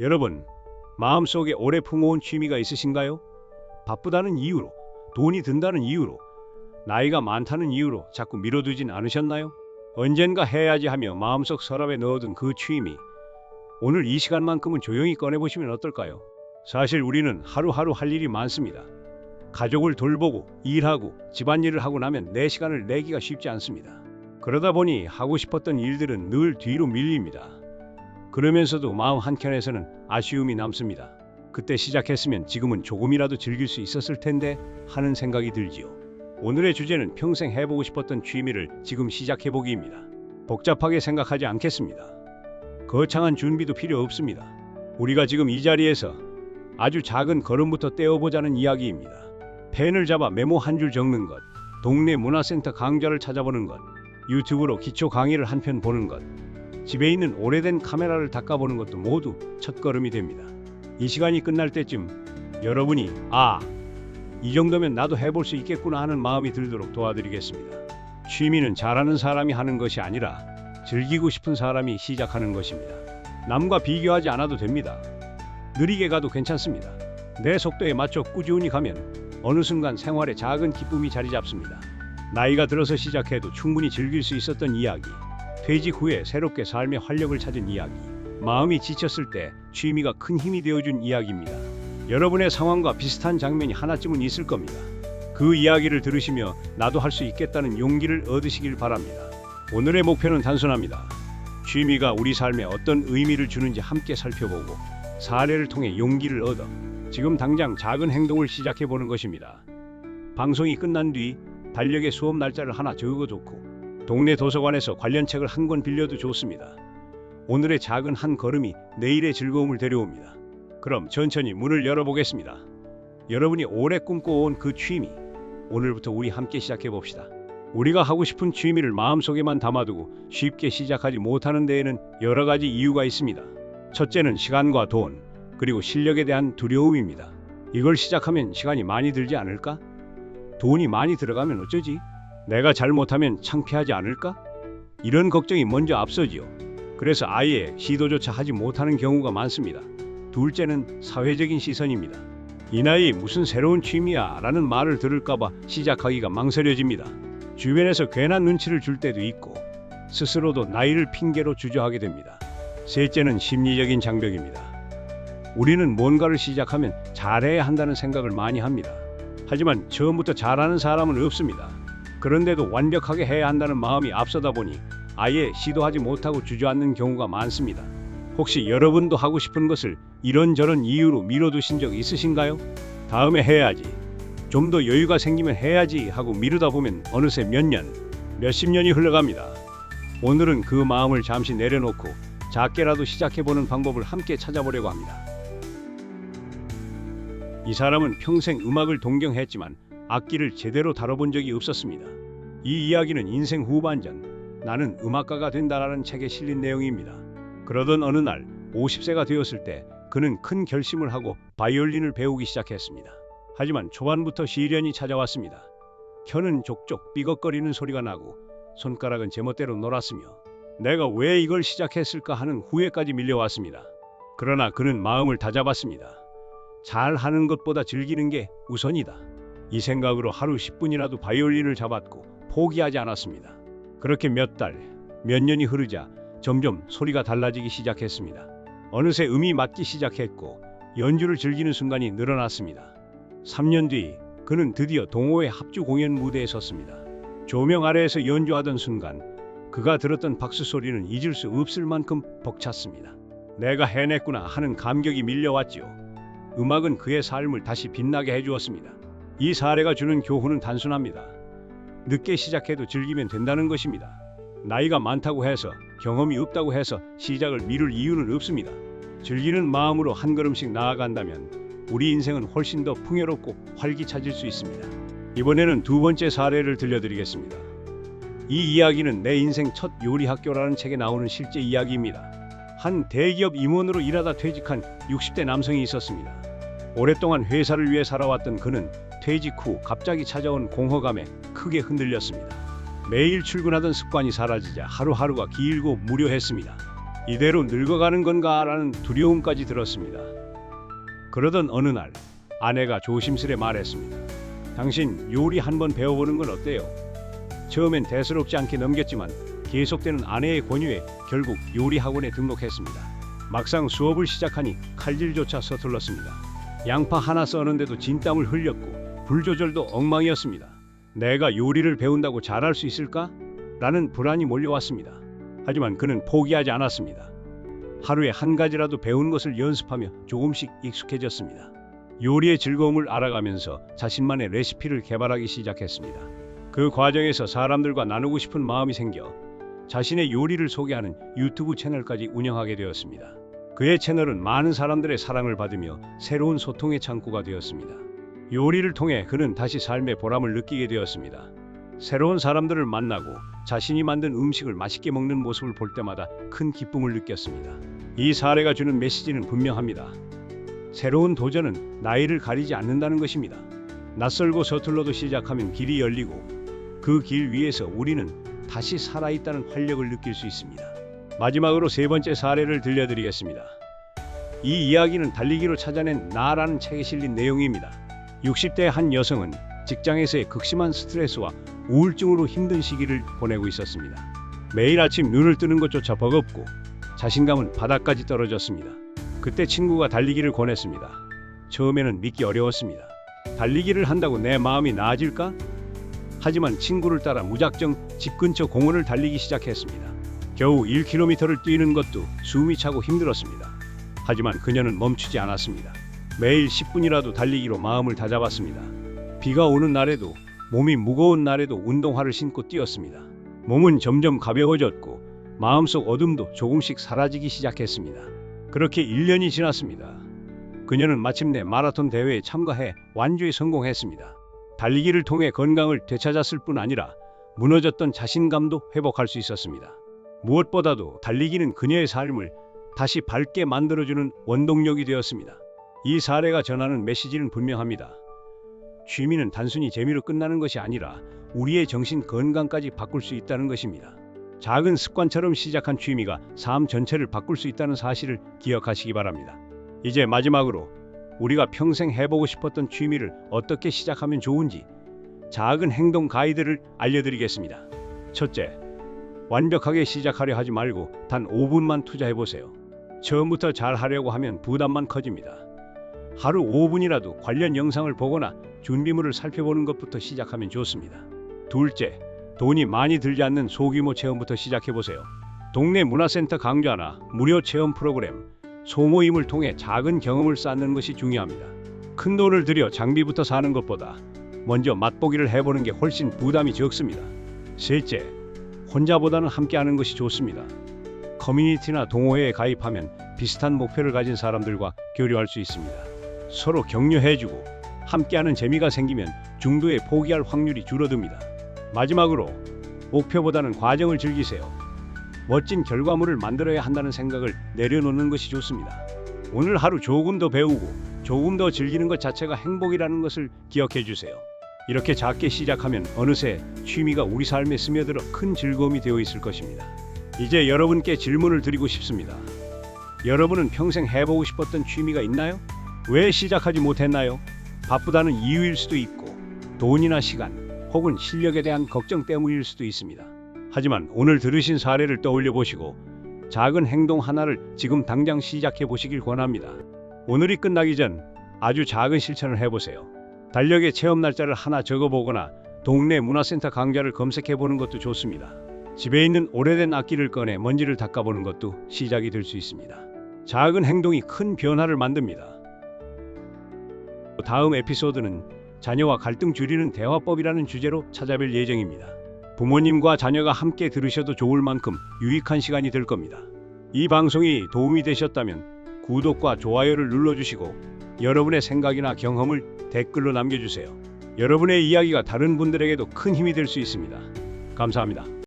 여러분, 마음속에 오래 품어온 취미가 있으신가요? 바쁘다는 이유로, 돈이 든다는 이유로, 나이가 많다는 이유로 자꾸 미뤄두진 않으셨나요? 언젠가 해야지 하며 마음속 서랍에 넣어둔 그 취미. 오늘 이 시간만큼은 조용히 꺼내보시면 어떨까요? 사실 우리는 하루하루 할 일이 많습니다. 가족을 돌보고 일하고 집안일을 하고 나면 내 시간을 내기가 쉽지 않습니다. 그러다 보니 하고 싶었던 일들은 늘 뒤로 밀립니다. 그러면서도 마음 한켠에서는 아쉬움이 남습니다. 그때 시작했으면 지금은 조금이라도 즐길 수 있었을 텐데 하는 생각이 들지요. 오늘의 주제는 평생 해보고 싶었던 취미를 지금 시작해보기입니다. 복잡하게 생각하지 않겠습니다. 거창한 준비도 필요 없습니다. 우리가 지금 이 자리에서 아주 작은 걸음부터 떼어보자는 이야기입니다. 펜을 잡아 메모 한 줄 적는 것, 동네 문화센터 강좌를 찾아보는 것, 유튜브로 기초 강의를 한 편 보는 것, 집에 있는 오래된 카메라를 닦아보는 것도 모두 첫걸음이 됩니다. 이 시간이 끝날 때쯤 여러분이 아, 이 정도면 나도 해볼 수 있겠구나 하는 마음이 들도록 도와드리겠습니다. 취미는 잘하는 사람이 하는 것이 아니라 즐기고 싶은 사람이 시작하는 것입니다. 남과 비교하지 않아도 됩니다. 느리게 가도 괜찮습니다. 내 속도에 맞춰 꾸준히 가면 어느 순간 생활에 작은 기쁨이 자리 잡습니다. 나이가 들어서 시작해도 충분히 즐길 수 있었던 이야기, 퇴직 후에 새롭게 삶의 활력을 찾은 이야기, 마음이 지쳤을 때 취미가 큰 힘이 되어준 이야기입니다. 여러분의 상황과 비슷한 장면이 하나쯤은 있을 겁니다. 그 이야기를 들으시며 나도 할 수 있겠다는 용기를 얻으시길 바랍니다. 오늘의 목표는 단순합니다. 취미가 우리 삶에 어떤 의미를 주는지 함께 살펴보고 사례를 통해 용기를 얻어 지금 당장 작은 행동을 시작해 보는 것입니다. 방송이 끝난 뒤 달력에 수업 날짜를 하나 적어놓고 동네 도서관에서 관련 책을 한 권 빌려도 좋습니다. 오늘의 작은 한 걸음이 내일의 즐거움을 데려옵니다. 그럼 천천히 문을 열어보겠습니다. 여러분이 오래 꿈꿔온 그 취미, 오늘부터 우리 함께 시작해 봅시다. 우리가 하고 싶은 취미를 마음속에만 담아두고 쉽게 시작하지 못하는 데에는 여러 가지 이유가 있습니다. 첫째는 시간과 돈, 그리고 실력에 대한 두려움입니다. 이걸 시작하면 시간이 많이 들지 않을까? 돈이 많이 들어가면 어쩌지? 내가 잘못하면 창피하지 않을까? 이런 걱정이 먼저 앞서지요. 그래서 아예 시도조차 하지 못하는 경우가 많습니다. 둘째는 사회적인 시선입니다. 이 나이 무슨 새로운 취미야 라는 말을 들을까봐 시작하기가 망설여집니다. 주변에서 괜한 눈치를 줄 때도 있고 스스로도 나이를 핑계로 주저하게 됩니다. 셋째는 심리적인 장벽입니다. 우리는 뭔가를 시작하면 잘해야 한다는 생각을 많이 합니다. 하지만 처음부터 잘하는 사람은 없습니다. 그런데도 완벽하게 해야 한다는 마음이 앞서다 보니 아예 시도하지 못하고 주저앉는 경우가 많습니다. 혹시 여러분도 하고 싶은 것을 이런저런 이유로 미뤄두신 적 있으신가요? 다음에 해야지. 좀 더 여유가 생기면 해야지 하고 미루다 보면 어느새 몇 년, 몇십 년이 흘러갑니다. 오늘은 그 마음을 잠시 내려놓고 작게라도 시작해보는 방법을 함께 찾아보려고 합니다. 이 사람은 평생 음악을 동경했지만 악기를 제대로 다뤄본 적이 없었습니다. 이 이야기는 인생 후반전 나는 음악가가 된다라는 책에 실린 내용입니다. 그러던 어느 날 50세가 되었을 때 그는 큰 결심을 하고 바이올린을 배우기 시작했습니다. 하지만 초반부터 시련이 찾아왔습니다. 혀는 족족 삐걱거리는 소리가 나고 손가락은 제멋대로 놀았으며 내가 왜 이걸 시작했을까 하는 후회까지 밀려왔습니다. 그러나 그는 마음을 다잡았습니다. 잘 하는 것보다 즐기는 게 우선이다. 이 생각으로 하루 10분이라도 바이올린을 잡았고 포기하지 않았습니다. 그렇게 몇 달, 몇 년이 흐르자 점점 소리가 달라지기 시작했습니다. 어느새 음이 맞기 시작했고 연주를 즐기는 순간이 늘어났습니다. 3년 뒤 그는 드디어 동호회 합주 공연 무대에 섰습니다. 조명 아래에서 연주하던 순간 그가 들었던 박수 소리는 잊을 수 없을 만큼 벅찼습니다. 내가 해냈구나 하는 감격이 밀려왔지요. 음악은 그의 삶을 다시 빛나게 해주었습니다. 이 사례가 주는 교훈은 단순합니다. 늦게 시작해도 즐기면 된다는 것입니다. 나이가 많다고 해서 경험이 없다고 해서 시작을 미룰 이유는 없습니다. 즐기는 마음으로 한 걸음씩 나아간다면 우리 인생은 훨씬 더 풍요롭고 활기차질 수 있습니다. 이번에는 두 번째 사례를 들려드리겠습니다. 이 이야기는 내 인생 첫 요리 학교라는 책에 나오는 실제 이야기입니다. 한 대기업 임원으로 일하다 퇴직한 60대 남성이 있었습니다. 오랫동안 회사를 위해 살아왔던 그는 퇴직 후 갑자기 찾아온 공허감에 크게 흔들렸습니다. 매일 출근하던 습관이 사라지자 하루하루가 길고 무료했습니다. 이대로 늙어가는 건가라는 두려움까지 들었습니다. 그러던 어느 날 아내가 조심스레 말했습니다. 당신 요리 한번 배워보는 건 어때요? 처음엔 대수롭지 않게 넘겼지만 계속되는 아내의 권유에 결국 요리 학원에 등록했습니다. 막상 수업을 시작하니 칼질조차 서툴렀습니다. 양파 하나 써는데도 진땀을 흘렸고 불 조절도 엉망이었습니다. 내가 요리를 배운다고 잘할 수 있을까? 라는 불안이 몰려왔습니다. 하지만 그는 포기하지 않았습니다. 하루에 한 가지라도 배운 것을 연습하며 조금씩 익숙해졌습니다. 요리의 즐거움을 알아가면서 자신만의 레시피를 개발하기 시작했습니다. 그 과정에서 사람들과 나누고 싶은 마음이 생겨 자신의 요리를 소개하는 유튜브 채널까지 운영하게 되었습니다. 그의 채널은 많은 사람들의 사랑을 받으며 새로운 소통의 창구가 되었습니다. 요리를 통해 그는 다시 삶의 보람을 느끼게 되었습니다. 새로운 사람들을 만나고 자신이 만든 음식을 맛있게 먹는 모습을 볼 때마다 큰 기쁨을 느꼈습니다. 이 사례가 주는 메시지는 분명합니다. 새로운 도전은 나이를 가리지 않는다는 것입니다. 낯설고 서툴러도 시작하면 길이 열리고 그 길 위에서 우리는 다시 살아있다는 활력을 느낄 수 있습니다. 마지막으로 세 번째 사례를 들려드리겠습니다. 이 이야기는 달리기로 찾아낸 나라는 책에 실린 내용입니다. 60대 한 여성은 직장에서의 극심한 스트레스와 우울증으로 힘든 시기를 보내고 있었습니다. 매일 아침 눈을 뜨는 것조차 버겁고 자신감은 바닥까지 떨어졌습니다. 그때 친구가 달리기를 권했습니다. 처음에는 믿기 어려웠습니다. 달리기를 한다고 내 마음이 나아질까? 하지만 친구를 따라 무작정 집 근처 공원을 달리기 시작했습니다. 겨우 1km를 뛰는 것도 숨이 차고 힘들었습니다. 하지만 그녀는 멈추지 않았습니다. 매일 10분이라도 달리기로 마음을 다잡았습니다. 비가 오는 날에도 몸이 무거운 날에도 운동화를 신고 뛰었습니다. 몸은 점점 가벼워졌고 마음속 어둠도 조금씩 사라지기 시작했습니다. 그렇게 1년이 지났습니다. 그녀는 마침내 마라톤 대회에 참가해 완주에 성공했습니다. 달리기를 통해 건강을 되찾았을 뿐 아니라 무너졌던 자신감도 회복할 수 있었습니다. 무엇보다도 달리기는 그녀의 삶을 다시 밝게 만들어주는 원동력이 되었습니다. 이 사례가 전하는 메시지는 분명합니다. 취미는 단순히 재미로 끝나는 것이 아니라 우리의 정신 건강까지 바꿀 수 있다는 것입니다. 작은 습관처럼 시작한 취미가 삶 전체를 바꿀 수 있다는 사실을 기억하시기 바랍니다. 이제 마지막으로 우리가 평생 해보고 싶었던 취미를 어떻게 시작하면 좋은지 작은 행동 가이드를 알려드리겠습니다. 첫째, 완벽하게 시작하려 하지 말고 단 5분만 투자해 보세요. 처음부터 잘 하려고 하면 부담만 커집니다. 하루 5분이라도 관련 영상을 보거나 준비물을 살펴보는 것부터 시작하면 좋습니다. 둘째, 돈이 많이 들지 않는 소규모 체험부터 시작해 보세요. 동네 문화센터 강좌나 무료 체험 프로그램, 소모임을 통해 작은 경험을 쌓는 것이 중요합니다. 큰 돈을 들여 장비부터 사는 것보다 먼저 맛보기를 해보는 게 훨씬 부담이 적습니다. 셋째, 혼자보다는 함께하는 것이 좋습니다. 커뮤니티나 동호회에 가입하면 비슷한 목표를 가진 사람들과 교류할 수 있습니다. 서로 격려해주고 함께하는 재미가 생기면 중도에 포기할 확률이 줄어듭니다. 마지막으로 목표보다는 과정을 즐기세요. 멋진 결과물을 만들어야 한다는 생각을 내려놓는 것이 좋습니다. 오늘 하루 조금 더 배우고 조금 더 즐기는 것 자체가 행복이라는 것을 기억해 주세요. 이렇게 작게 시작하면 어느새 취미가 우리 삶에 스며들어 큰 즐거움이 되어 있을 것입니다. 이제 여러분께 질문을 드리고 싶습니다. 여러분은 평생 해보고 싶었던 취미가 있나요? 왜 시작하지 못했나요? 바쁘다는 이유일 수도 있고 돈이나 시간 혹은 실력에 대한 걱정 때문일 수도 있습니다. 하지만 오늘 들으신 사례를 떠올려 보시고 작은 행동 하나를 지금 당장 시작해 보시길 권합니다. 오늘이 끝나기 전 아주 작은 실천을 해보세요. 달력에 체험 날짜를 하나 적어보거나 동네 문화센터 강좌를 검색해 보는 것도 좋습니다. 집에 있는 오래된 악기를 꺼내 먼지를 닦아보는 것도 시작이 될 수 있습니다. 작은 행동이 큰 변화를 만듭니다. 다음 에피소드는 자녀와 갈등 줄이는 대화법이라는 주제로 찾아뵐 예정입니다. 부모님과 자녀가 함께 들으셔도 좋을 만큼 유익한 시간이 될 겁니다. 이 방송이 도움이 되셨다면 구독과 좋아요를 눌러주시고 여러분의 생각이나 경험을 댓글로 남겨주세요. 여러분의 이야기가 다른 분들에게도 큰 힘이 될 수 있습니다. 감사합니다.